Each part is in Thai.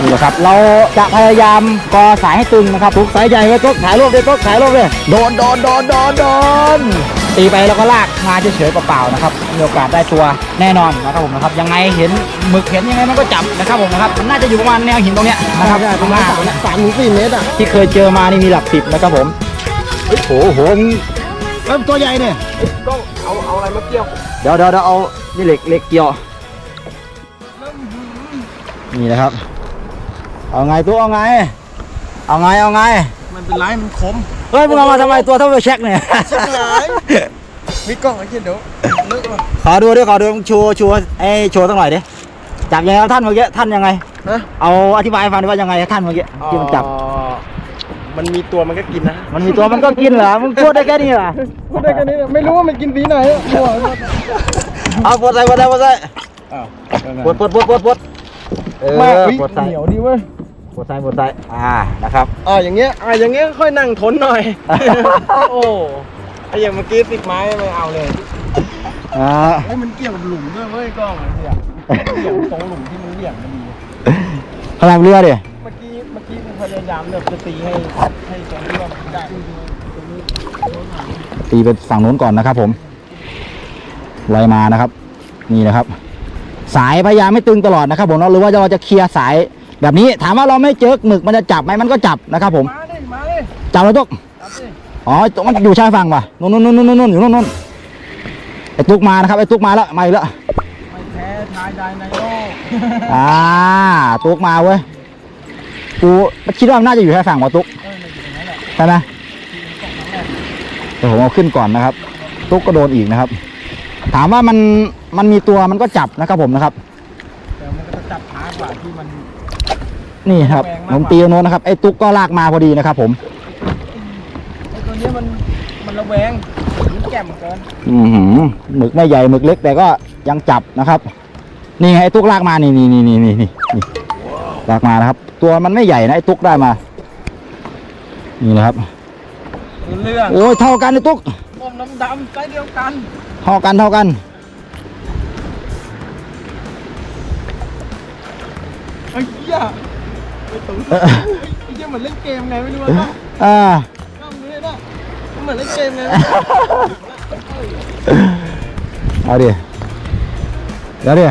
นี่แหละครับเราจะพยายามกอสายให้ตึงนะครับทุกสายใหญ่ไว้ทุกถ่ายรูปเลยทุกถ่ายรูปเลยโดนโดนโดนโดนโดนตีไปแล้วก็ลากมาเฉยๆเปล่าๆนะครับมีโอกาสได้ตัวแน่นอนนะครับผมนะครับยังไงเห็นหมึกเห็นยังไงมันก็จับนะครับผมนะครับมันน่าจะอยู่ประมาณแนวหินตรงเนี้ยนะครับได้ประมาณสามสามถึงสี่เมตรอะที่เคยเจอมานี่มีหลักสิบนะครับผมเฮ้ยโหโหมึงเริ่มตัวใหญ่เนี่ยก็เอาเอาอะไรมาเกี่ยวเดี๋ยวเดี๋ยวเดี๋ยวเอานี่เหล็กเหล็กเกี่ยว นี่นะครับ เอาไงตัวเอาไง เอาไงเอาไง มันเป็นไรมันคมเฮ้ยมึงเอามาทำไมตัวเท่าไปเช็คเนี่ยเช็คหลายมีกล้องไอ้เหี้ยเดี๋ยวเลิกว่ะขอดูดิขอดูมึงโชว์โชว์ไอ้โชว์สักหน่อยดิจับยังไงครับท่านเมื่อกี้ท่านยังไง ฮะเอาอธิบายให้ฟังดิว่ายังไงท่านเมื่อกี้ที่มันจับ อ๋อมันมีตัวมันก็กินนะมันมีตัวมันก็กินเหรอมึงพูดได้แค่นี้เหรอพูดได้แค่นี้ไม่รู้ว่ามันกินสีไหนอะหัวเอาปวดใส่ปวดใส่ปวดใส่อ้าวปวดปวดปวดปวดปวด เออมากปวดใส่เหนียวดีเว้ยปวดใส่ปวดใส่อ่านะครับ อ่าอย่างเงี้ยอ่าอย่างเงี้ยค่อยนั่งทนหน่อย โอ้ไออย่างเมื่อกี้ติดไม้ไม่เอาเลยอ่าเฮ้ยมันเกี่ยวกับหลุมด้วยเว้ยกล้องไอ้เหี้ยเกี่ยวตรงหลุมที่มันเหวี่ยงมันดีขนาดเรือดิเมื่อกี้เมื่อกี้กูพยายามแบบจะตีให้ให้ตรงที่ว่ามันได้ตรงนี้ตีไปฝั่งนู้นก่อนนะครับผมไล่มานะครับ นี่นะครับ สายพยายามไม่ตึงตลอดนะครับผมเนาะหรือว่าเราจะเคลียร์สายแบบนี้ถามว่าเราไม่เจอหมึกมันจะจับไหมมันก็จับนะครับผมมาดิมาดิจับแล้วตุกจับดิอ๋อตรงมันอยู่ชายฝั่งว่ะนู่นนู่นนู่นนู่นนู่นอยู่นู่นนู่นไอ้ตุกมานะครับไอ้ตุกมาแล้วมาอีกแล้วไม่แพ้ชายใดในโลกอ่าตุกมาเว้ยกูคิดว่ามันน่าจะอยู่ชายฝั่งว่ะตุกเออมันอยู่ตรงนั้นแหละใช่ไหมทีมสองครั้งแรกเดี๋ยวผมเอาขึ้นก่อนนะครับ ตุกก็โดนอีกนะครับ ถามว่ามัน มันมีตัวมันก็จับนะครับผมนะครับ แต่มันก็จะจับช้ากว่าที่มัน นี่ครับแรงผมากกว่าตีตรงโน้นนะครับไอ้ตุ๊กก็ลากมาพอดีนะครับ ผมไอ้ตัวเนี้ยมันมันระแวงมันแก่มเกินอือหือหมึกไม่ใหญ่หมึกเล็ก แต่ก็ยังจับนะครับ นี่ไงไอ้ตุ๊กลากมานี่นี่นี่นี่นี่นี่นี่ลากมานะครับ ตัวมันไม่ใหญ่นะไอ้ตุ๊กได้มา นี่นะครับรู้เรื่องโอ้ยเท่ากันไอ้ตุ๊กต้มน้ำดำไซส์เดียวกันเท่ากันเท่ากัน ไอ้เหี้ยไอ้ตุ๋ยเออไอ้เหี้ยเหมือนเล่นเกมไงไม่รู้ว่าต้องอ่าต้องเลยนะมันเหมือนเล่นเกมไงเอาดิเดี๋ยวดิ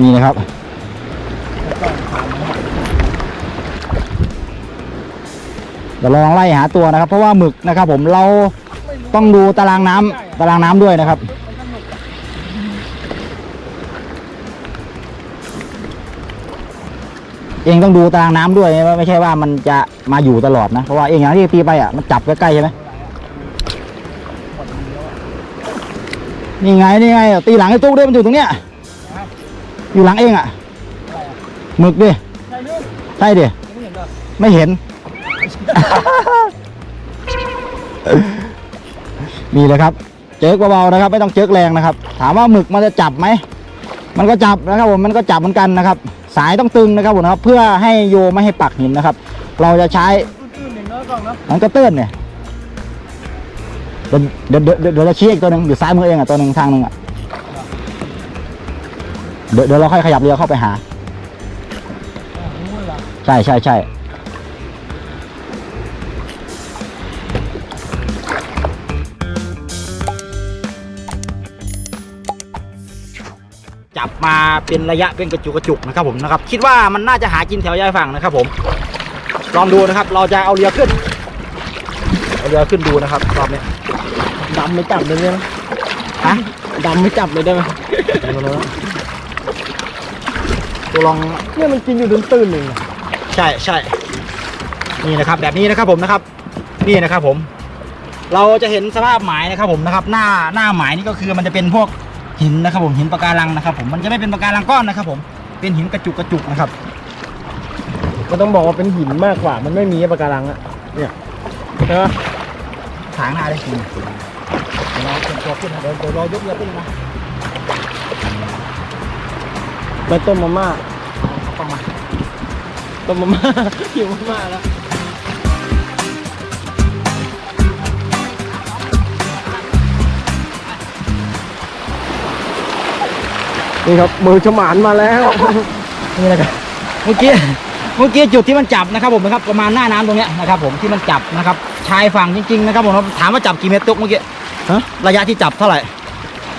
นี่นะครับเดี๋ยวเราลองไล่หาตัวนะครับ เพราะว่าหมึกนะครับ ผมเราต้องดูตารางน้ำตารางน้ำด้วยนะครับ เองต้องดูตารางน้ำด้วยไม่ไม่ใช่ว่ามันจะมาอยู่ตลอดนะ เพราะว่าเองอย่างที่ตีไปอะมันจับใกล้ๆใช่ไหมนี่ไงนี่ไงตีหลังไอ้ตุ๊กด้วยมันอยู่ตรงเนี้ยอยู่หลังเองอะหมึกดิใช่ดิไม่เห็นนี่เลยครับ เจิกเบาๆนะครับ ไม่ต้องเจิกแรงนะครับ ถามว่าหมึกมันจะจับไหมมันก็จับนะครับผมมันก็จับเหมือนกันนะครับ สายต้องตึงนะครับผมนะครับ เพื่อให้โยไม่ให้ปักหินนะครับ เราจะใช้อันนนะมันก็เตื้อนเนี่ยเดี๋ยวเดี๋ยวเดี๋ยวเดี๋ยวเราชี้อีกตัวหนึ่งอยู่ซ้ายมือเองอะตัวหนึ่งทางหนึ่งอะเดี๋ยวเดี๋ยวเราค่อยขยับเรือเข้าไปหา ใช่ใช่ใช่ จับมาเป็นระยะเป็นกระจุกกระจุกนะครับผมนะครับ คิดว่ามันน่าจะหากินแถวยายฝั่งนะครับ ผมลองดูนะครับ เราจะเอาเรือขึ้นเอาเรือขึ้นดูนะครับรอบนี้ดำไม่จับเลยได้ไหมฮะดำไม่จับเลยได้ไหมตัวลองเนี่ยมันกินอยู่ตื้นๆหนึ่งอะใช่ใช่นี่นะครับ แบบนี้นะครับผมนะครับ นี่นะครับผม เราจะเห็นสภาพหมายนะครับผมนะครับ หน้าหน้าหมายนี่ก็คือมันจะเป็นพวก หินนะครับผมหินปะการังนะครับ ผมมันจะไม่เป็นปะการังก้อนนะครับ ผมเป็นหินกระจุกกระจุกนะครับ ก็ต้องบอกว่าเป็นหินมากกว่า มันไม่มีปะการังอะเนี่ยใช่ปะถางหน้าได้จริงเดี๋ยวเราเป็นตัวขึ้นนะเดี๋ยวเดี๋ยวเรายกเรือขึ้นนะไปต้มมาม่าต้องมาต้มมาม่าหิวมาม่าแล้ว นี่ครับมือฉมานมาแล้วนี่นะครับเมื่อกี้เมื่อกี้จุดที่มันจับนะครับผมนะครับประมาณหน้าน้ำตรงเนี้ยนะครับผมที่มันจับนะครับชายฝั่งจริงๆนะครับผมถามว่าจับกี่เมตรตุกเมื่อกี้ฮะระยะที่จับเท่าไหร่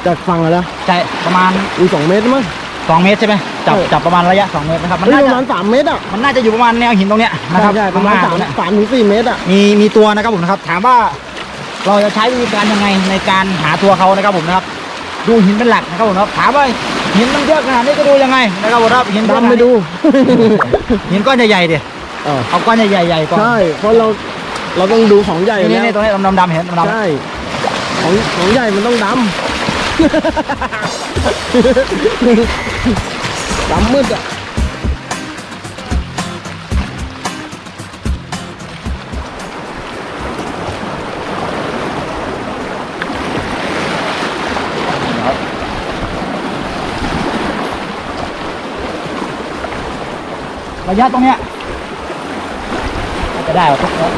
จากฟังแล้วใช่ประมาณอีสองเมตรมั้ง2เมตรใช่ไหมจับใช่จับประมาณระยะ2เมตรนะครับมันเฮ้ยน่าประจะมาณสามเมตรอะมันน่าจะอยู่ประมาณแนวหินตรงเนี้ยนะครับใช่ประมาณข้สางมหน้ตรงเนี้ยสามถึงสี่เมตรอะมีมีตัวนะครับผมนะครับถามว่าเราจะใช้วิธีการยังไงในการหาตัวเขานะครับผมนะครับ ดูหินเป็นหลักนะครับผมนะครับถามว่า หินมันเยอะขนาดนี้ก็ดูยังไงนะครับผมนะครับหินเยอะขดำนาไปนี้ดูหินก้อนใหญ่ๆดิเออเอาก้อนใหญ่ๆๆก่อนใช่เพราะเราเราต้องดูของใหญ่นี่แล้วนี่ตรงนี้ดำๆๆเห็นดำๆใช่ของของใหญ่มันต้องดำ ดำมืดอะ ระยะตรงเนี้ยน่าจะได้ว่ะทุกคน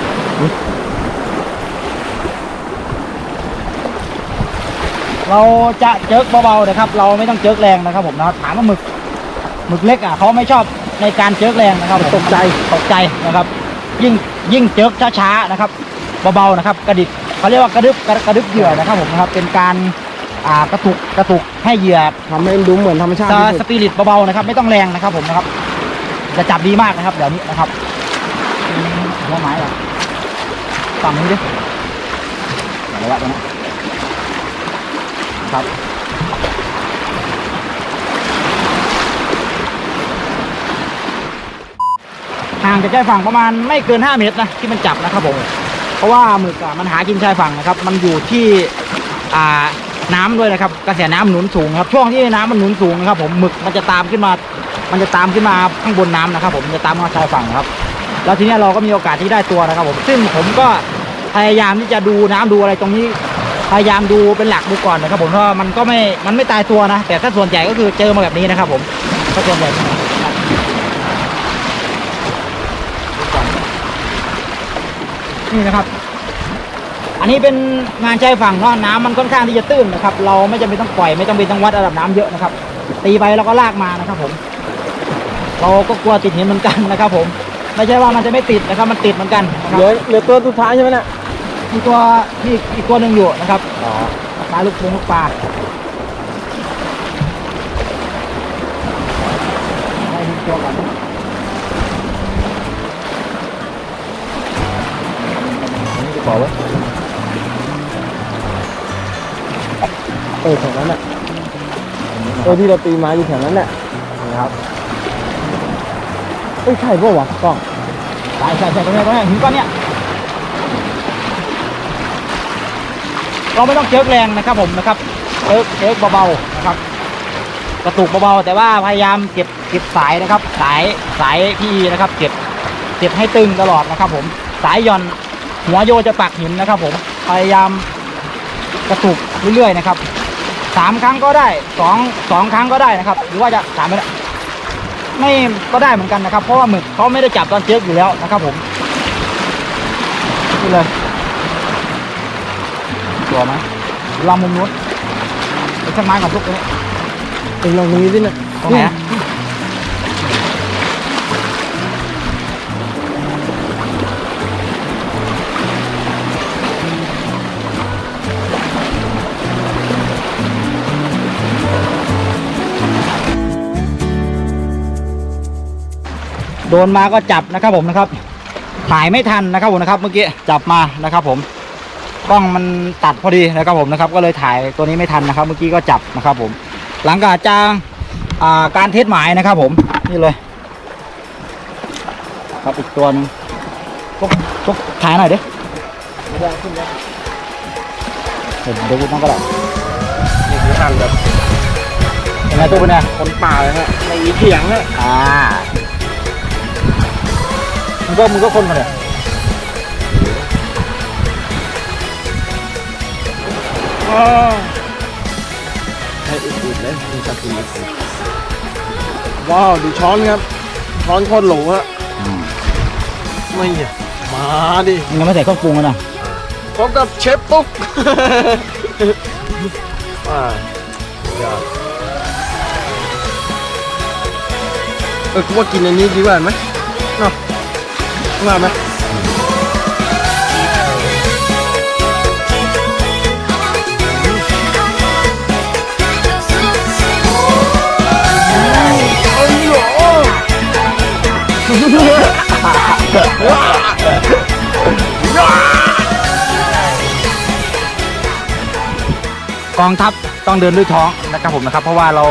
เราจะเจิกเบาๆนะครับ เราไม่ต้องเจิกแรงนะครับ ผมนะครับถามว่าหมึกหมึกเล็กอะเขาไม่ชอบในการเจิกแรงนะครับผมตกใจตกใจนะครับ ยิ่งยิ่งเจิกช้าๆนะครับเบาๆนะครับ กระดิกเขาเรียกว่ากระดึบกระกระดึบเหยื่อนะครับ ผมนะครับ เป็นการอ่ากระตุกกระตุกให้เหยื่อทำให้มันดูเหมือนธรรมชาติสที่สสุดปิริตเบาๆนะครับ ไม่ต้องแรงนะครับผมนะครับ จะจับดีมากนะครับ เดี๋ยวนี้นะครับหัวไม้อะฝั่งนี้ดิเดี๋ยวละตรงนี้ครับ ห่างจากชายฝั่งประมาณไม่เกิน 5 เมตรนะที่มันจับนะครับผมเพราะว่าหมึกมันหากินชายฝั่งนะครับ มันอยู่ที่อ่าน้ำด้วยนะครับ กระแสน้ำหนุนสูงครับ ช่วงที่น้ำมันหนุนสูงนะครับ ผมหมึกมันจะตามขึ้นมา มันจะตามขึ้นมาข้างบนน้ำนะครับผมจะตามมาชายฝั่งครับ แล้วทีนี้เราก็มีโอกาสที่ได้ตัวนะครับผมซึ่งผมก็พยายามที่จะดูน้ำดูอะไรตรงนี้ พยายามดูเป็นหลักดูก่อนนะครับ ผมเพราะมันก็ไม่มันไม่ตายตัวนะ แต่ถ้าส่วนใหญ่ก็คือเจอมาแบบนี้นะครับ ผมถ้าส่วนใหญ่นี่นะครับ อันนี้เป็นงานชายฝั่งเนาะน้ำมันค่อนข้างที่จะตื้นนะครับ เราไม่จำเป็นต้องปล่อยไม่จำเป็นต้องวัดระดับน้ำเยอะนะครับ ตีไปแล้วก็ลากมานะครับผม เราก็กลัวติดหินเหมือนกันนะครับผมไม่ใช่ว่ามันจะไม่ติดนะครับมันติดเหมือนกันนะคเหรับลือเหลือตัวสุดท้ายใช่ไหมเนี่ยมีตัวมีอีกตัวหนึ่งอยู่นะครับปลาลูกปลงลูกปลาให้ดูตัวก่อนขอไว้เออแถวนั้นแหละเออที่เราตีมาอยู่แถวนั้นแหละนะครับ เอ้ยใช่ป่าววะกล้องใช่ใช่ใช่ตรงนี้ตรงนี้หินก้อนเนี้ยเราไม่ต้องเจิกแรงนะครับผมนะครับเจิกเจิกเบาๆนะครับ กระตุกเบาๆแต่ว่าพยายามเก็บเก็บสายนะครับ สายสายพี่นะครับ เก็บเก็บให้ตึงตลอดนะครับ ผมสายย่อนหัวโยจะปักหินนะครับ ผมพยายามกระตุกเรื่อยๆนะครับสามครั้งก็ได้สองสองครั้งก็ได้นะครับ หรือว่าจะสามไม่ได้ ไม่ก็ได้เหมือนกันนะครับ เพราะว่าหมึกเขาไม่ได้จับตอนเจ๊กอยู่แล้วนะครับผมนี่เลยตัวไหมลองมุมนู้นไปช่างไม้ก่อนทุกตรงนี้เองลองตรงนี้ดิเนี่ยตรงไหน โดนมาก็จับนะครับผมนะครับถ่ายไม่ทันนะครับผมนะครับ เมื่อกี้จับมานะครับผมกล้องมันตัดพอดีนะครับผมนะครับ ก็เลยถ่ายตัวนี้ไม่ทันนะครับ เมื่อกี้ก็จับนะครับผม หลังจากจางอ่าการเทสหมายนะครับผมนี่เลย ครับอีกตัวหนึงทุกทุกถ่ายหน่อยดิเดี๋ยวเดี๋ยวกูต้องก็ได้นี่คือหั่นแบบยังไงตัวเป็นไงคนป่าเลยฮะในอีเถียงฮะอ่า มึงก็มึงก็คนมาเลยอ้าวให้อุดๆเลยมีสักทีว้าวดูช้อนครับ ช้อนโคตรโหลฮะไม่เนี่ยมาดิมึงยังไม่ใส่เครื่องปรุงเลยนะพบกับเชฟตุ๊กอ่าเดี๋ยวเออกูว่ากินอันนี้ดีกว่าไหมเนาะ ว่าไหมกองทัพต้องเดินด้วยท้องนะครับผมนะครับ เพราะว่าเรา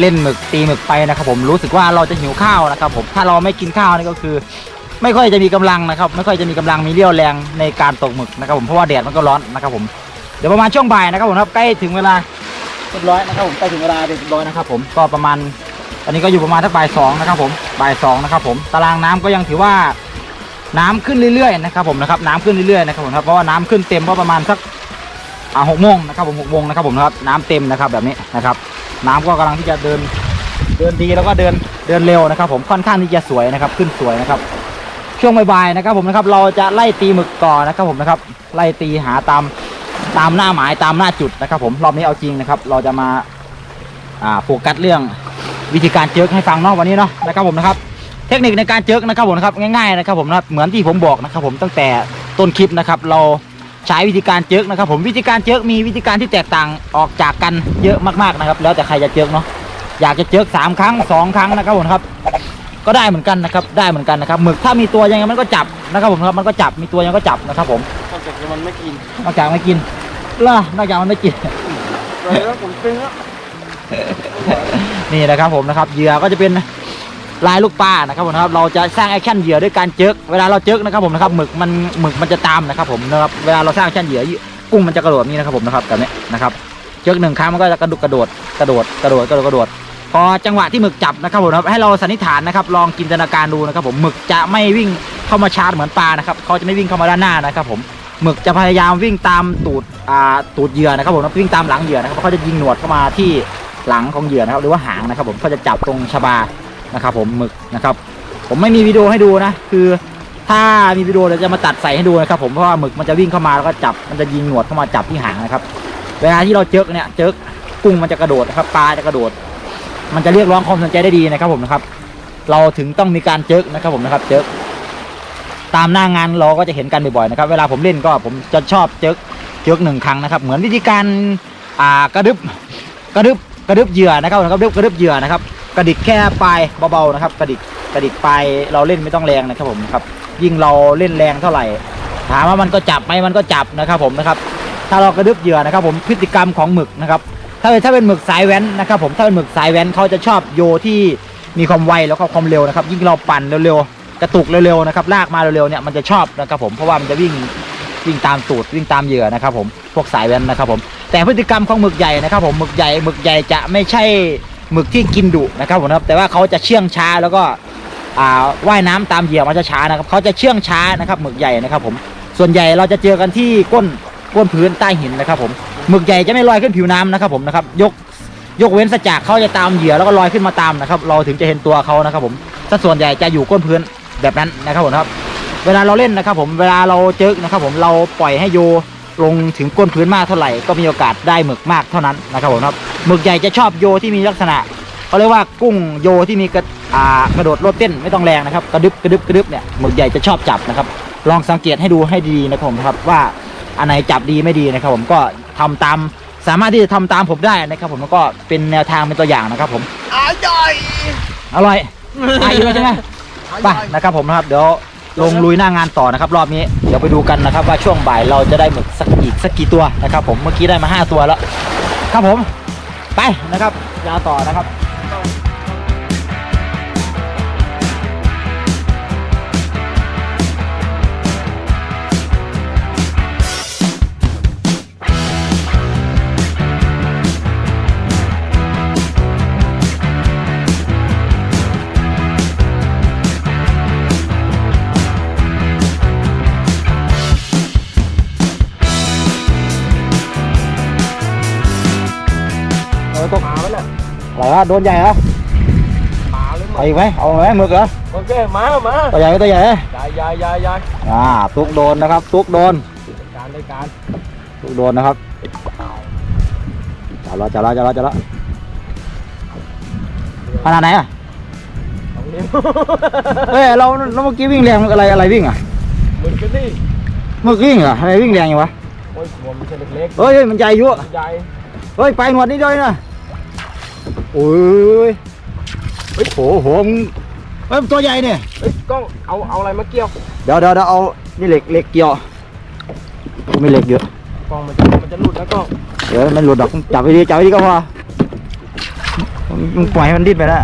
เล่นหมึกตีหมึกไปนะครับผมรู้สึกว่าเราจะหิวข้าวนะครับผมถ้าเราไม่กินข้าวนี่ก็คือ ไม่ค่อยจะมีกำลังนะครับ ไม่ค่อยจะมีกำลังมีเรี่ยวแรงในการตกหมึกนะครับผมเพราะว่าแดดมันก็ร้อนนะครับผมเดี๋ยวประมาณช่วงบ่ายนะครับผมครับใกล้ถึงเวลาเรียบร้อยนะครับผมใกล้ถึงเวลาเรียบร้อยนะครับผมก็ประมาณตอนนี้ก็อยู่ประมาณทักบ่ายสองนะครับผมบ่ายสองนะครับผมตารางน้ำก็ยังถือว่าน้ำขึ้นเรื่อยๆนะครับผมนะครับน้ำขึ้นเรื่อยๆนะครับผมครับเพราะว่าน้ำขึ้นเต็มก็ประมาณสักอ่าหกโมงนะครับผมหกโมงนะครับผมนะครับน้ำเต็มนะครับแบบนี้นะครับ น้ำก็กำลังที่จะเดินเดินดีแล้วก็เดินเดินเร็วนะครับ ผมค่อนข้างที่จะสวยนะครับ ขึ้นสวยนะครับ ช่วงบ่ายๆนะครับผมนะครับเราจะไล่ตีหมึกก่อนนะครับผมนะครับไล่ตีหาตามตามหน้าหมายตามหน้าจุดนะครับ ผมรอบนี้เอาจริงนะครับ เราจะมาโฟกัสเรื่องวิธีการเจิกให้ฟังเนาะวันนี้เนาะนะครับผมนะครับ เทคนิคในการเจิกนะครับผมนะครับง่ายๆนะครับผมนะครับเหมือนที่ผมบอกนะครับ ผมตั้งแต่ต้นคลิปนะครับ เราใช้วิธีการเจิกนะครับ ผมวิธีการเจิกมีวิธีการที่แตกต่างออกจากกันเยอะมากๆนะครับ แล้วแต่ใครจะเจิกเนาะอยากจะเจิกสามครั้งสองครั้งนะครับผมครับ ก็ได้เหมือนกันนะครับ ได้เหมือนกันนะครับหมึกถ้ามีตัวยังไงมันก็จับนะครับผมครับมันก็จับมีตัวยังไงก็จับนะครับผมนอกจากจะมันไม่กินนอกจากไม่กินล่ะนอกจากมันไม่กินเลยแล้วผมซึ้งแล้วนี่นะครับผมนะครับเหยื่อก็จะเป็นลายลูกปลานะครับผมนะครับเราจะสร้างแอคชั่นเหยื่อด้วยการเจิกเวลาเราเจิกนะครับผมนะครับหมึกมันหมึกมันจะตามนะครับผมนะครับเวลาเราสร้างแอคชั่นเหยื่อกุ้งมันจะกระโดดแบบนี้นะครับผมนะครับแบบนี้นะครับเจิกหนึ่งครั้งมันก็จะกระดุกกระโดดกระโดดกระโดดกระโดดกระโดด พอจังหวะที่หมึกจับนะครับผมครับให้เราสันนิษฐานนะครับ ลองจินตนาการดูนะครับ ผมหมึกจะไม่วิ่งเข้ามาชาร์จเหมือนปลานะครับเขาจะไม่วิ่งเข้ามาด้านหน้านะครับผมหมึกจะพยายามวิ่งตามตูดอ่าตูดเหยื่อนะครับผมวิ่งตามหลังเหยื่อนะครับเขาจะยิงหนวดเข้ามาที่หลังของเหยื่อนะครับ หรือว่าหางนะครับ ผมก็จะจับตรงชบานะครับ ผมหมึกนะครับ ผมไม่มีวิดีโอให้ดูนะ คือถ้ามีวิดีโอเดี๋ยวจะมาตัดใส่ให้ดูนะครับ ผมเพราะว่าหมึกมันจะวิ่งเข้ามาแล้วก็จับมันจะยิงหนวดเข้ามาจับที่หางนะครับ เวลาที่เราเจกเนี่ยเจกกุ้งมันจะกระโดดนะครับปลาจะกระโดด มันจะเรียกร้องความสนใจได้ดีนะครับผมนะครับ เราถึงต้องมีการเจกนะครับผมนะครับเจกตามหน้างานเราก็จะเห็นกันบ่อยๆนะครับ เวลาผมเล่นก็ผมจะชอบเจกเจกหนึ่งครั้งนะครับ เหมือนวิธีการอ่ากระดึบกระดึบกระดึบเหยื่อนะครับกระดึบกระดึบเหยื่อนะครับ กระดิกแค่ปลายเบาๆนะครับ กระดิกกระดิกปลายเราเล่นไม่ต้องแรงนะครับผมครับ ยิ่งเราเล่นแรงเท่าไหร่ถามว่ามันก็จับไหมมันก็จับนะครับผมนะครับ ถ้าเรากระดึบเหยื่อนะครับ ผมพฤติกรรมของหมึกนะครับ ถ้าถ้าเป็นหมึกสายแว้นนะครับผมถ้าเป็นหมึกสายแว้นเขาจะชอบโยที่มีความไวแล้วก็ความเร็วนะครับยิ่งเราปั่นเร็วๆกระตุกเร็วๆนะครับลากมาเร็วๆเนี่ยมันจะชอบนะครับผมเพราะว่ามันจะวิ่งวิ่งตามตูดวิ่งตามเหยื่อนะครับผมพวกสายแว้นนะครับผมแต่พฤติกรรมของหมึกใหญ่นะครับผมหมึกใหญ่หมึกใหญ่จะไม่ใช่หมึกที่กินดุนะครับผมนะครับแต่ว่าเขาจะเชื่องช้าแล้วก็อ่าว่ายน้ำตามเหยื่อมันจะช้านะครับเขาจะเชื่องช้านะครับหมึกใหญ่นะครับผมส่วนใหญ่เราจะเจอกันที่ก้นก้นพื้นใต้หินนะครับผม หมึกใหญ่จะไม่ลอยขึ้นผิวน้ำนะครับผมนะครับยกยกเว้นสจากเขาจะตามเหยื่อแล้วก็ลอยขึ้นมาตามนะครับ เราถึงจะเห็นตัวเขานะครับผมถ้าส่วนใหญ่จะอยู่ก้นพื้นแบบนั้นนะครับผมครับ เวลาเราเล่นนะครับผมเวลาเราเจอนะครับผมเราปล่อยให้โยลงถึงก้นพื้นมากเท่าไหร่ก็มีโอกาสได้หมึกมากเท่านั้นนะครับผมครับหมึกใหญ่จะชอบโยที่มีลักษณะเขาเรียกว่ากุ้งโยที่มีกระอากระโดดโลดเต้นไม่ต้องแรงนะครับกระดึบกระดึบกระดึบเนี่ยหมึกใหญ่จะชอบจับนะครับ ลองสังเกตให้ดูให้ดีนะครับผมครับว่า อันไหนจับดีไม่ดีนะครับ ผมก็ทำตามสามารถที่จะทำตามผมได้นะครับ ผมแล้วก็เป็นแนวทางเป็นตัวอย่างนะครับ ผมอร่อยอร่อยอายอยู่ใช่ไหมไปนะครับ ผมนะครับเดี๋ยวลงลุยหน้างานต่อนะครับ รอบนี้เดี๋ยวไปดูกันนะครับ ว่าช่วงบ่ายเราจะได้หมึกสักอีกสักกี่ตัวนะครับ ผมเมื่อกี้ได้มา 5 ตัวแล้ว ครับผมไปนะครับยาวต่อนะครับ โดนใหญ่เหรอมาเลยเอาอีกไหมเอาไหมหมึกเหรอโอเคมามาตัวใหญ่ไหมตัวใหญ่ไหมยายยายยายยายอ่าตุกโดนนะครับ ตุกโดนการในการตุกโดนนะครับจับแล้วจับแล้วจับแล้วจับแล้วขนาดไหนอะประเดียวเฮ้ยเราเราเมื่อกี้วิ่งแรงอะไรอะไรวิ่งอะเหมือนกันนี่เมื่อกี้วิ่งเหรออะไรวิ่งแรงอยู่วะโอ้ยหัวมันจะเล็กเฮ้ยเฮ้ยมันใหญ่อยู่ๆใหญ่เฮ้ยไปหนวดนิดเดียวเองนะ โอ้ยเฮ้ยโหโหมึงเฮ้ยมันตัวใหญ่เนี่ยเอ้ยกล้องเอาเอาอะไรมาเกี่ยวเดี๋ยวเดี๋ยวเดี๋ยวเอานี่เหล็กเหล็กเกี่ยวกูไม่เหล็กเยอะกล้องมันจะมันจะหลุดแล้วก็เดี๋ยวมันหลุดดอกมึงจับไปดีจับไปดีก็พอมึงมึงปล่อยให้มันดิ้นไปนะ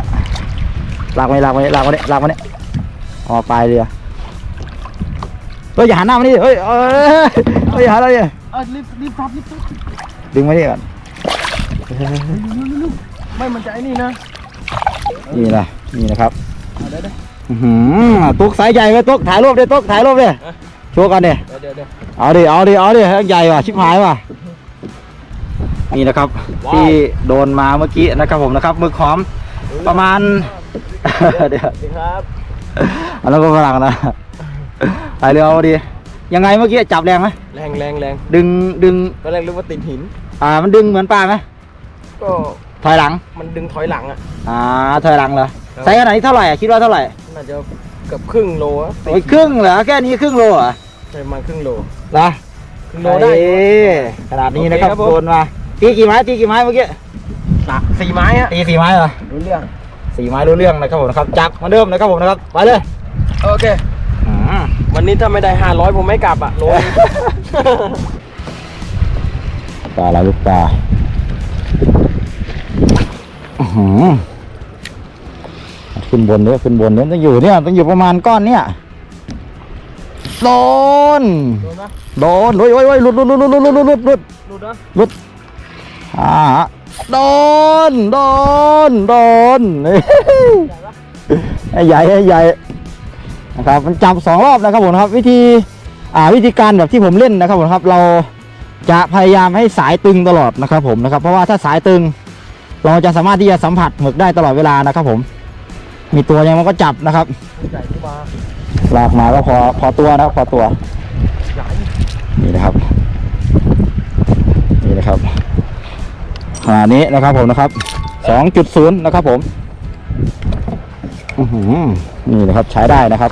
ลากไปลากไปลากไปเนี่ยลากไปเนี่ยอ๋อปลายเรือเฮ้ยอย่าหันหน้ามานี่เฮ้ยเอ้ยเฮ้ยอย่าหันหน้าดิเออรีบรีบทับรีบทับดึงมาดิก่อน ไม่มันจะไอ้นี่นะนี่นะนี่นะครับเอาเดี๋ยวเดี๋ยวอื้อหือตุ๊กสายใหญ่ไว้ตุ๊กถ่ายรูปดิตุ๊กถ่ายรูปดิโชว์กันดิเดี๋ยวเดี๋ยวเดี๋ยวเอาดิเอาดิเอาดิใหญ่ว่ะชิบหายว่ะนี่นะครับว้าวที่โดนมาเมื่อกี้นะครับผมนะครับมือขอมประมาณ เดี๋ยวสวัสดีครับอันนั้นก็ฝรั่งนะไปเรือเอาดิยังไงเมื่อกี้จับแรงไหมแรงแรงแรงดึงดึงตอนแรกรู้ว่าติดหิน อ่ามันดึงเหมือนปลาไหมก็ ถอยหลัง มันดึงถอยหลังอะ อ่าถอยหลังเหรอครับ ไซส์ขนาดนี้เท่าไหร่อะคิดว่าเท่าไหร่น่าจะเกือบครึ่งโลอะโอ้ยครึ่งเหรอแค่นี้ครึ่งโลเหรอใช่ประมาณครึ่งโลเหรอครึ่งโลได้ เอ้ยขนาดนี้นะครับโอเคครับผม โดนมาตีกี่ไม้ตีกี่ไม้เมื่อกี้สะสี่ไม้อะตีสี่ไม้เหรอรู้เรื่องสี่ไม้รู้เรื่องนะครับผมนะครับจับเหมาเดิมนะครับผมนะครับไปเลยโอเค อืม วันนี้ถ้าไม่ได้ห้าร้อยผมไม่กลับอะโลนึง ปลาอะไรลูกปลาอื้อหือ ขึ้นบนเนี่ยขึ้นบนเนี่ยต้องอยู่เนี่ยต้องอยู่ประมาณก้อนเนี่ยโดนโดนปะโดนโอ้ยโอ้ยโอ้ยหลุดหลุดหลุดหลุดหลุดหลุดหลุดหลุดหลุดนะหลุดอ่าโดนโดนโดนเฮ้ยไอ้ใหญ่ไอ้ใหญ่นะครับมันจับสองรอบนะครับผมนะครับ วิธีอ่าวิธีการแบบที่ผมเล่นนะครับผมครับ เราจะพยายามให้สายตึงตลอดนะครับผมนะครับ เพราะว่าถ้าสายตึง เราจะสามารถที่จะสัมผัสหมึกได้ตลอดเวลานะครับ ผม มีตัวยังมันก็จับนะครับใหญ่ที่มาลากมาก็พอพอตัวนะครับ พอตัวใหญ่นี่นะครับ นี่นะครับขนาดนี้นะครับผมนะครับสองจุดศูนย์นะครับ ผมอื้อหือนี่นะครับใช้ได้นะครับ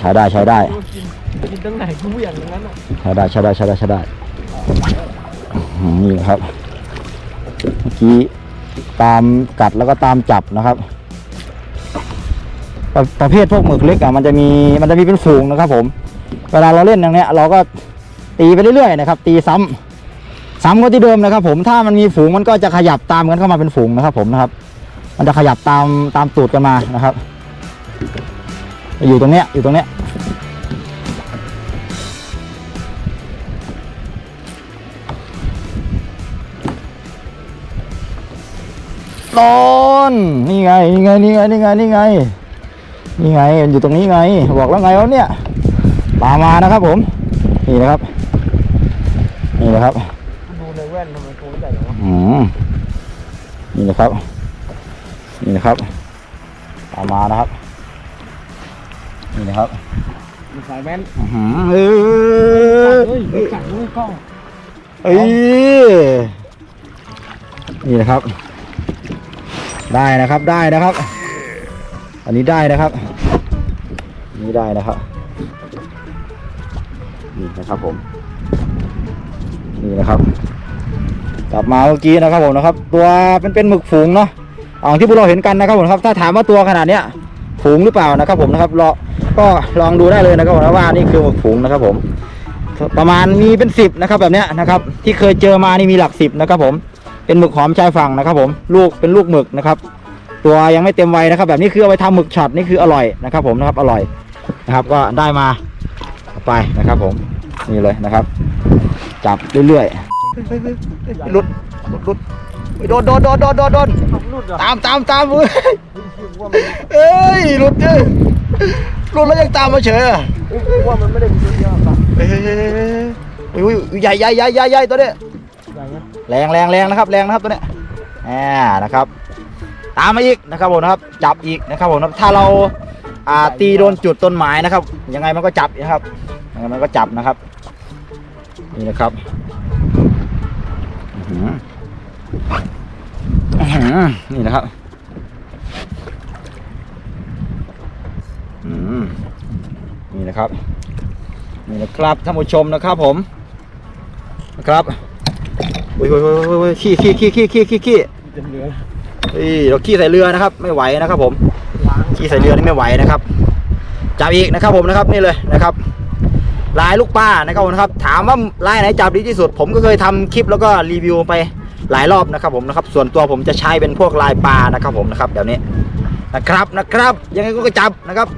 ใช้ได้ใช้ได้กินกินตั้งไหนกูอย่างนั้นอะใช้ได้ใช้ได้ใช้ได้ใช้ได้อื้อหือนี่นะครับ เมื่อกี้ตามกัดแล้วก็ตามจับนะครับประประเภทพวกหมึกเล็กอะมันจะมีมันจะมีเป็นฝูงนะครับ ผม เวลาเราเล่นอย่างเนี้ย เราก็ตีไปเรื่อยๆนะครับ ตีซ้ำซ้ำก็ที่เดิมนะครับ ผมถ้ามันมีฝูงมันก็จะขยับตามกันเข้ามาเป็นฝูงนะครับ ผมนะครับ มันจะขยับตามตามตูดกันมานะครับ อยู่ตรงเนี้ยอยู่ตรงเนี้ย โดนนี่ไง นี่ไง นี่ไง นี่ไง นี่ไง นี่ไงมันอยู่ตรงนี้ไง บอกแล้วไงวะเนี่ยปลามานะครับผม นี่นะครับ นี่นะครับ ดูในแว่นทำไมตัวใหญ่จังวะอืมนี่นะครับ นี่นะครับ ตามมานะครับ นี่นะครับมีสายแว่นอื้อหือเออเฮ้ยมีกัดด้วยกล้อง เอ้ยนี่นะครับ ได้นะครับได้นะครับ อันนี้ได้นะครับนนี้ได้นะครับนี่นะครับผมนี่นะครับจับมาเมื่อกี้นะครับผมนะครับ ตัวเป็นเป็นหมึกฝูงเนาะอ่างที่พวกเราเห็นกันนะครับผมครับ ถ้าถามว่าตัวขนาดเนี้ยฝูงหรือเปล่านะครับ ผมนะครับเราก็ลองดูได้เลยนะครับผมว่านี่คือหมึกฝูงนะครับผมประมาณมีเป็นสิบนะครับแบบเนี้ยนะครับ ที่เคยเจอมานี่มีหลักสิบนะครับผม เป็นหมึกหอมชายฝั่งนะครับ ผมลูกเป็นลูกหมึกนะครับ ตัวยังไม่เต็มวัยนะครับ แบบนี้คือเอาไปทำหมึกช็อตนี่คืออร่อยนะครับ ผมนะครับอร่อยนะครับ ก็ได้มาไปนะครับ ผมนี่เลยนะครับ จับเรื่อยๆหลุดหลุดหลุดโดนโดนโดนโดนโดนโดนตามตามตามเว้ยเอ้ยหลุดเอ้ยหลุดแล้วยังตามมาเฉยอะว่ามันไม่ได้มีตัวเดียวอะเฮ้ยเฮ้ยเฮ้ยเฮ้ยอุ้ยใหญ่ใหญ่ใหญ่ใหญ่ใหญ่ตัวเนี้ยใหญ่นะ แรงแรงแรงนะครับแรงนะครับตัวเนี้ยแหมนะครับ ตามมาอีกนะครับผมนะครับ จับอีกนะครับผมนะถ้าเราอ่าตีโดนจุดต้นไม้นะครับ ยังไงมันก็จับนะครับยังไงมันก็จับนะครับนี่นะครับนี่นะครับนี่นะครับนี่นะครับท่านผู้ชมนะครับผมนะครับ โอ้ยโอ้ยโอ้ยโอ้ยโอ้ยขี้ขี้ขี้ขี้ขี้ขี้ขี้จะเหลือเฮ้ยเราขี้ใส่เรือนะครับ ไม่ไหวนะครับผมล้างขี้ใส่เรือนี่ไม่ไหวนะครับจับอีกนะครับผมนะครับนี่เลยนะครับลายลูกป้านะครับผมนะครับ ถามว่าลายไหนจับดีที่สุด ผมก็เคยทำคลิปแล้วก็รีวิวไปหลายรอบนะครับผมนะครับ ส่วนตัวผมจะใช้เป็นพวกลายปลานะครับผมนะครับแบบนี้นะครับนะครับ ยังไงก็จับนะครับ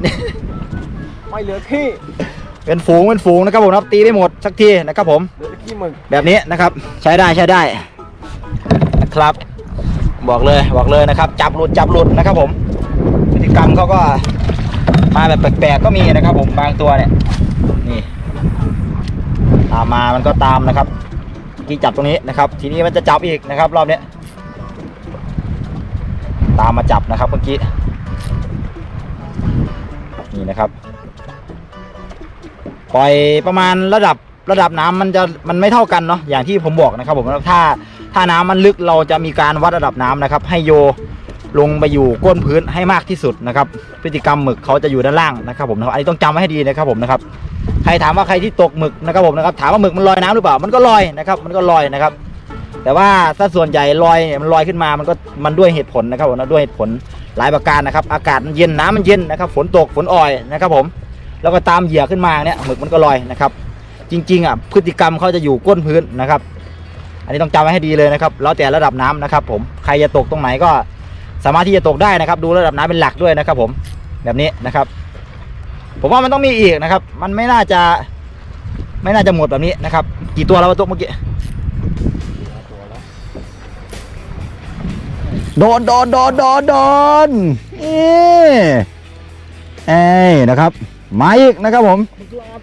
ไม่เหลือขี้ เป็นฝูงเป็นฝูงนะครับผมนะครับตีไม่หมดสักทีนะครับผมเหลือขี้หมึกแบบนี้นะครับใช้ได้ใช้ได้นะครับ บอกเลยบอกเลยนะครับ จับหลุดจับหลุดนะครับผมพฤติกรรมเขาก็มาแบบแปลกๆก็มีนะครับ ผมบางตัวเนี่ยนี่ตามมามันก็ตามนะครับเมื่อกี้จับตรงนี้นะครับ ทีนี้มันจะจับอีกนะครับ รอบเนี้ยตามมาจับนะครับเมื่อกี้นี่นะครับ ปล่อยประมาณระดับระดับน้ำมันจะมันไม่เท่ากันเนาะอย่างที่ผมบอกนะครับผมถ้าถ้าน้ำมันลึกเราจะมีการวัดระดับน้ำนะครับ ให้โยลงไปอยู่ก้นพื้นให้มากที่สุดนะครับ พฤติกรรมหมึกเขาจะอยู่ด้านล่างนะครับผมนะครับอันนี้ต้องจำไว้ให้ดีนะครับผมนะครับ ใครถามว่าใครที่ตกหมึกนะครับผมนะครับ ถามว่าหมึกมันลอยน้ำหรือเปล่า มันก็ลอยนะครับ มันก็ลอยนะครับ แต่ว่าถ้าส่วนใหญ่ลอยเนี่ยมันลอยขึ้นมามันก็มันด้วยเหตุผลนะครับผมด้วยเหตุผลหลายประการนะครับ อากาศมันเย็นน้ำมันเย็นนะครับ ฝนตกฝนอ่อยนะครับผม แล้วก็ตามเหยื่อขึ้นมาเนี่ยหมึกมันก็ลอยนะครับจริงๆอะพฤติกรรมเขาจะอยู่ก้นพื้นนะครับ อันนี้ต้องจำไว้ให้ดีเลยนะครับแล้วแต่ระดับน้ำนะครับ ผมใครจะตกตรงไหนก็สามารถที่จะตกได้นะครับ ดูระดับน้ำเป็นหลักด้วยนะครับ ผมแบบนี้นะครับ ผมว่ามันต้องมีอีกนะครับ มันไม่น่าจะไม่น่าจะหมดแบบนี้นะครับ กี่ตัวแล้ววะตุ๊กเมื่อกี้โดนโดนโดนโดนโดนเอ้ยนะครับ มาอีกนะครับผมหมึกรอบ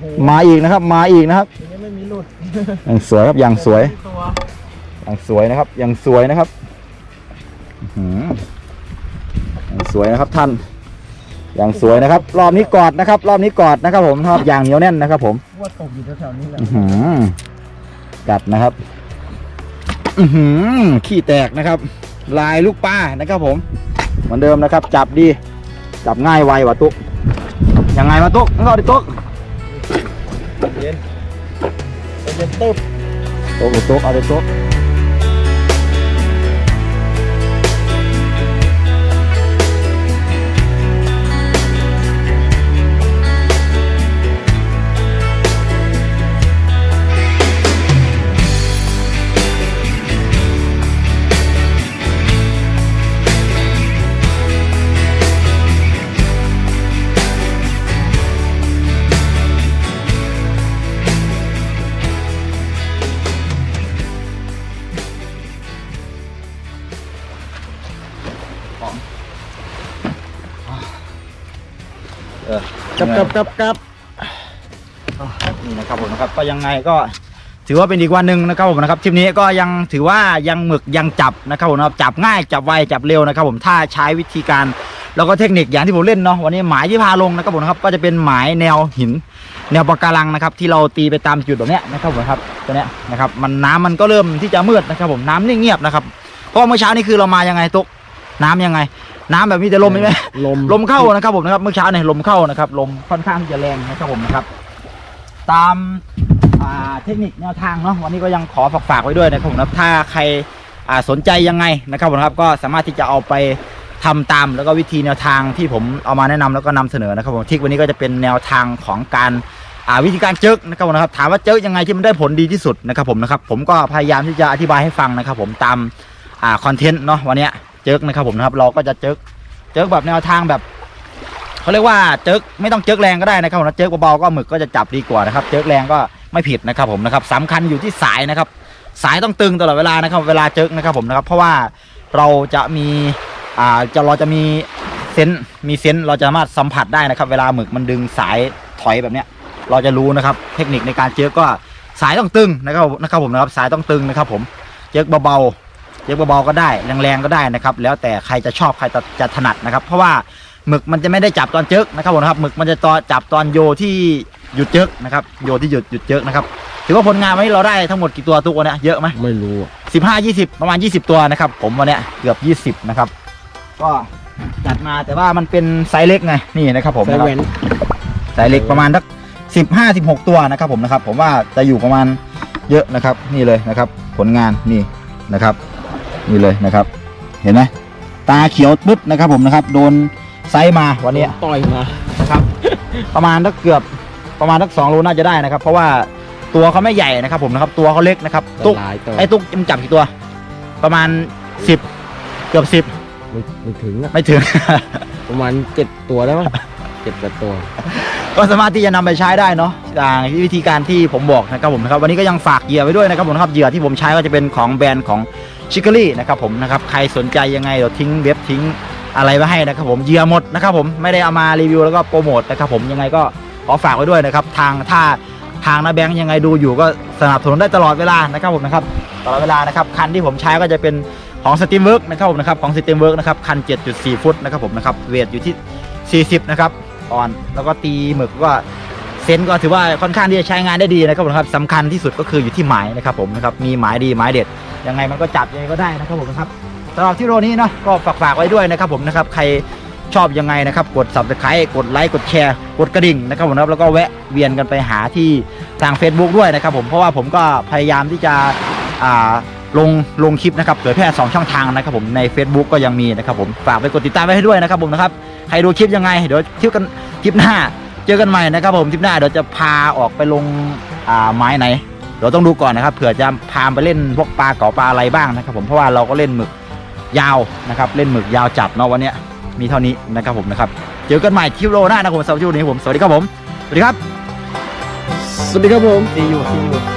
โอ้โหมาอีกนะครับ มาอีกนะครับยังไม่มีหลุดอย่างสวยครับอย่างสวย ตัวอย่างสวยนะครับ อย่างสวยนะครับอื้อหืออย่างสวยนะครับท่าน อย่างสวยนะครับ รอบนี้กอดนะครับ รอบนี้กอดนะครับ ผมครับอย่างเหนียวแน่นนะครับ ผมว่าตกอยู่แถวๆนี้แหละอื้อหือกัดนะครับ อือหือขี้แตกนะครับ ลายลูกป้านะครับ ผม เหมือนเดิมนะครับ จับดี จับง่ายไวว่ะตุ๊ก ยังไงมาตุ๊กงั้นก็เอาดิตุ๊กเย็นเย็นตึ๊บตุ๊กดิตุ๊กเอาดิตุ๊ก ออกับกับกับกับนี่นะครับผมนะครับก็ยังไงก็ถือว่าเป็นอีกวันหนึ่งนะครับผมนะครับทริปนี้ก็ยังถือว่ายังหมึกยังจับนะครับผมนะครับจับง่ายจับไวจับเร็วนะครับผมถ้าใช้วิธีการแล้วก็เทคนิคอย่างที่ผมเล่นเนาะวันนี้หมายที่พาลงนะครับผมนะครับก็จะเป็นหมายแนวหิน แนวปะการังนะครับ ที่เราตีไปตามจุดแบบเนี้ยนะครับผมครับตัวเนี้ยนะครับมันน้ำมันก็เริ่มที่จะมืดนะครับผมน้ำนิ่งเงียบนะครับเพราะเมื่อเช้านี่คือเรามายังไงตุกน้ำยังไง น้ำแบบมีแต่ลมใช่ไหมลมลมเข้านะครับผมนะครับเมื่อเช้าเนี่ยลมเข้านะครับ ลมค่อนข้างที่จะแรงนะครับผมนะครับ ตามอ่าเทคนิคแนวทางเนาะวันนี้ก็ยังขอฝากฝากไว้ด้วยนะครับผมนะครับถ้าใครอ่าสนใจยังไงนะครับผมนะครับก็สามารถที่จะเอาไปทำตามแล้วก็วิธีแนวทางที่ผมเอามาแนะนำแล้วก็นำเสนอนะครับผมทริกวันนี้ก็จะเป็นแนวทางของการอ่าวิธีการเจิกนะครับผมนะครับถามว่าเจิกยังไงที่มันได้ผลดีที่สุดนะครับผมนะครับผมก็พยายามที่จะอธิบายให้ฟังนะครับผมตามอ่าคอนเทนต์เนาะวันเนี้ยเจิกนะครับผมนะครับ เราก็จะเจิกเจิกแบบแนวทางแบบเขาเรียกว่าเจิกไม่ต้องเจิกแรงก็ได้นะครับผมนะเจิกเบาๆก็หมึกก็จะจับดีกว่านะครับ เจิกแรงก็ไม่ผิดนะครับผมนะครับสำคัญอยู่ที่สายนะครับ สายต้องตึงตลอดเวลานะครับ เวลาเจิกนะครับผมนะครับ เพราะว่าเราจะมีอ่าจะเราจะมีเซนส์มีเซนส์เราจะสามารถสัมผัสได้นะครับ เวลาหมึกมันดึงสายถอยแบบเนี้ย เราจะรู้นะครับ เทคนิคในการเจิกก็สายต้องตึงนะครับนะครับผมนะครับ สายต้องตึงนะครับ ผมเจิกเบาๆ เจิกเบาๆก็ได้แรงๆก็ได้นะครับ แล้วแต่ใครจะชอบใครจะจะถนัดนะครับ เพราะว่าหมึกมันจะไม่ได้จับตอนเจิกนะครับผมนะครับหมึกมันจะตอนจับตอนโยที่หยุดเจิกนะครับโยที่หยุดหยุดเจิกนะครับถือว่าผลงานวันนี้เราได้ทั้งหมดกี่ตัวทุกวันเนี้ยเยอะไหมไม่รู้อะสิบห้ายี่สิบประมาณยี่สิบตัวนะครับ ผมวันเนี้ยเกือบยี่สิบนะครับ ก็จัดมาแต่ว่ามันเป็นไซส์เล็กไงนี่นะครับผมไซนะครับเวนไซส์เล็กประมาณสักสิบห้าสิบหกตัวนะครับผมนะครับ ผมว่าจะอยู่ประมาณเยอะนะครับ นี่เลยนะครับ ผลงานนี่นะครับ นี่เลยนะครับ เห็นไหมตาเขียวปึ๊ดนะครับ ผมนะครับ โดนไซส์มาวันนี้ต่อยมานะครับ ประมาณสักเกือบประมาณสักสองโลน่าจะได้นะครับ เพราะว่าตัวเขาไม่ใหญ่นะครับ ผมนะครับตัวเขาเล็กนะครับ ตุ๊กหลายตัวไอ้ตุ๊กมันจับกี่ตัว ประมาณสิบเกือบสิบไม่ไม่ถึงอะไม่ถึง ประมาณเจ็ดตัวได้มั้งเจ็ดแปดตัว ก็สามารถที่จะนำไปใช้ได้เนาะอย่างที่วิธีการที่ผมบอกนะครับผมนะครับ วันนี้ก็ยังฝากเหยื่อไว้ด้วยนะครับผมนะครับเหยื่อที่ผมใช้ก็จะเป็นของแบรนด์ของ ชิค e รี่นะครับผมนะครับใครสนใจยังไงเดี๋ยวทิ้งเว็บทิ้งอะไรไว้ให้นะครับผมเยื่อหมดนะครับผมไม่ได้เอามารีวิวแล้วก็โปรโมทนะครับผมยังไงก็ขอฝากไว้ด้วยนะครับทางถ้าทางนาแบงค์ยังไงดูอยู่ก็สนับสนุนได้ตลอดเวลานะครับผมนะครับตลอดเวลานะครับคันที่ผมใช้ก็จะเป็นของสต e มเวิร์กนะครับผมนะครับของสต e มเวิร์กนะครับคัน 7.4 ฟุตนะครับผมนะครับเวทอยู่ที่ 40 นะครับออนแล้วก็ตีหมึกก็ เซนก็ถือว่าค่อนข้างที่จะใช้งานได้ดีนะครับผมครับสำคัญที่สุดก็คืออยู่ที่หมายนะครับผมนะครับมีหมายดีหมายเด็ดยังไงมันก็จับยังไงก็ได้นะครับผมนะครับสำหรับที่โรนี้เนาะก็ฝากฝากไว้ด้วยนะครับผมนะครับใครชอบยังไงนะครับกด subscribe กดไลค์กดแชร์กดกระดิ่งนะครับผมครับแล้วก็แวะเวียนกันไปหาที่ทาง Facebook ด้วยนะครับผมเพราะว่าผมก็พยายามที่จะอ่าลงลงคลิปนะครับเผยแพร่สองช่องทางนะครับผมใน Facebook ก็ยังมีนะครับผมฝากไปกดติดตามไว้ให้ด้วยนะครับผมนะครับใครดูคลิปยังไงเดี๋ยวคลิปกันคลิปหน้า เจอกันใหม่นะครับผมทริปหน้าเดี๋ยวจะพาออกไปลงอ่าไม้ไหนเดี๋ยวต้องดูก่อนนะครับเผื่อจะพาไปเล่นพวกปลาเก๋าปลาอะไรบ้างนะครับ ผมเพราะว่าเราก็เล่นหมึกยาวนะครับ เล่นหมึกยาวจับเนาะวันนี้มีเท่านี้นะครับผมนะครับเจอกันใหม่ทริปโลหน้านะครับผมสำหรับทริปนี้ผมสวัสดีครับผมสวัสดีครับ สวัสดีครับผมซีอยู่ซีอยู่